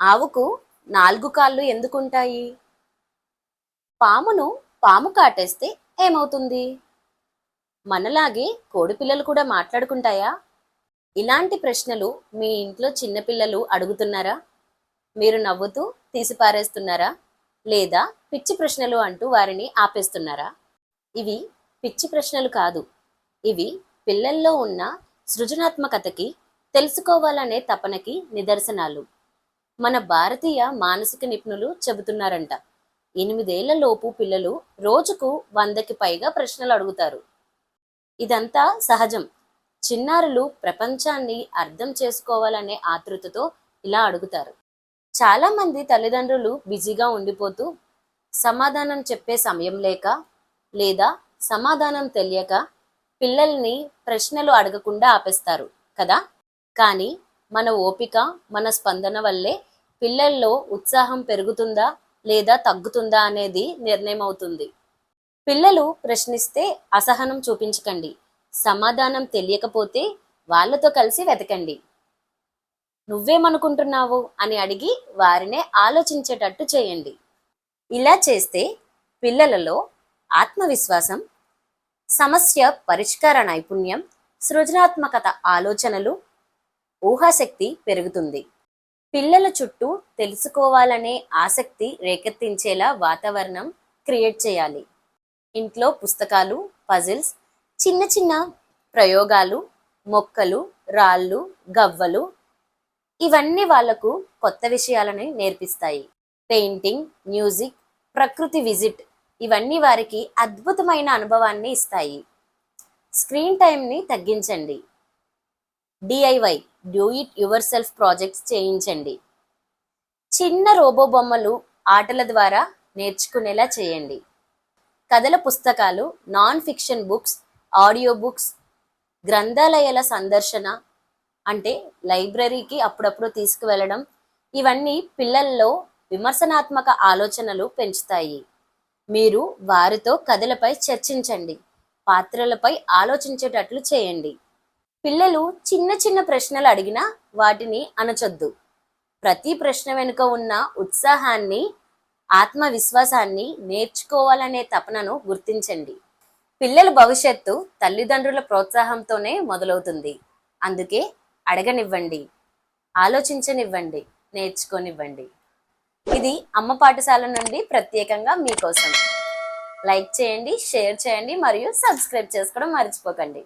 ఆవుకు నాలుగు కాళ్ళు ఎందుకుంటాయి? పామును పాము కాటేస్తే ఏమవుతుంది? మనలాగే కోడిపిల్లలు కూడా మాట్లాడుకుంటాయా? ఇలాంటి ప్రశ్నలు మీ ఇంట్లో చిన్నపిల్లలు అడుగుతున్నారా? మీరు నవ్వుతూ తీసిపారేస్తున్నారా? లేదా పిచ్చి ప్రశ్నలు అంటూ వారిని ఆపేస్తున్నారా? ఇవి పిచ్చి ప్రశ్నలు కాదు. ఇవి పిల్లల్లో ఉన్న సృజనాత్మకతకి తెలుసుకోవాలనే తపనకి నిదర్శనాలు. మన భారతీయ మానసిక నిపుణులు చెబుతున్నారంట. ఎనిమిదేళ్ళ లోపు పిల్లలు రోజుకు వందకి పైగా ప్రశ్నలు అడుగుతారు. ఇదంతా సహజం. చిన్నారులు ప్రపంచాన్ని అర్థం చేసుకోవాలనే ఆతృతతో ఇలా అడుగుతారు. చాలా మంది తల్లిదండ్రులు బిజీగా ఉండిపోతూ సమాధానం చెప్పే సమయం లేక లేదా సమాధానం తెలియక పిల్లల్ని ప్రశ్నలు అడగకుండా ఆపేస్తారు కదా? కానీ మన ఓపిక మన స్పందన వల్లే పిల్లల్లో ఉత్సాహం పెరుగుతుందా లేదా తగ్గుతుందా అనేది నిర్ణయం అవుతుంది పిల్లలు ప్రశ్నిస్తే అసహనం చూపించకండి. సమాధానం తెలియకపోతే వాళ్ళతో కలిసి వెతకండి. నువ్వేమనుకుంటున్నావు? అని అడిగి వారినే ఆలోచించేటట్టు చేయండి. ఇలా చేస్తే పిల్లలలో ఆత్మవిశ్వాసం సమస్య పరిష్కార నైపుణ్యం సృజనాత్మకత ఆలోచనలు ఊహాశక్తి పెరుగుతుంది. పిల్లల చుట్టూ తెలుసుకోవాలనే ఆసక్తి రేకెత్తించేలా వాతావరణం క్రియేట్ చేయాలి. ఇంట్లో పుస్తకాలు పజిల్స్ చిన్న చిన్న ప్రయోగాలు మొక్కలు రాళ్ళు గవ్వలు ఇవన్నీ వాళ్ళకు కొత్త విషయాలని నేర్పిస్తాయి. పెయింటింగ్ మ్యూజిక్ ప్రకృతి విజిట్ ఇవన్నీ వారికి అద్భుతమైన అనుభవాన్ని ఇస్తాయి. స్క్రీన్ టైంని తగ్గించండి. DIY do it yourself projects చేయించండి. చిన్న రోబో బొమ్మలు ఆటల ద్వారా నేర్చుకునేలా చేయండి. కథల పుస్తకాలు non fiction books audio books గ్రంథాలయాల సందర్శన అంటే లైబ్రరీకి అప్పుడప్పుడు తీసుకువెళ్ళడం ఇవన్నీ పిల్లల్లో విమర్శనాత్మక ఆలోచనలు పెంచుతాయి. మీరు వారితో కథలపై చర్చించండి. పాత్రలపై ఆలోచించేటట్లు చేయండి. పిల్లలు చిన్న చిన్న ప్రశ్నలు అడిగినా వాటిని అనచొద్దు. ప్రతి ప్రశ్న వెనుక ఉన్న ఉత్సాహాన్ని ఆత్మవిశ్వాసాన్ని నేర్చుకోవాలనే తపనను గుర్తించండి. పిల్లల భవిష్యత్తు తల్లిదండ్రుల ప్రోత్సాహంతోనే మొదలవుతుంది. అందుకే అడగనివ్వండి ఆలోచించనివ్వండి నేర్చుకోనివ్వండి. ఇది అమ్మ పాఠశాల నుండి ప్రత్యేకంగా మీకోసం. లైక్ చేయండి షేర్ చేయండి మరియు సబ్స్క్రైబ్ చేసుకోవడం మర్చిపోకండి.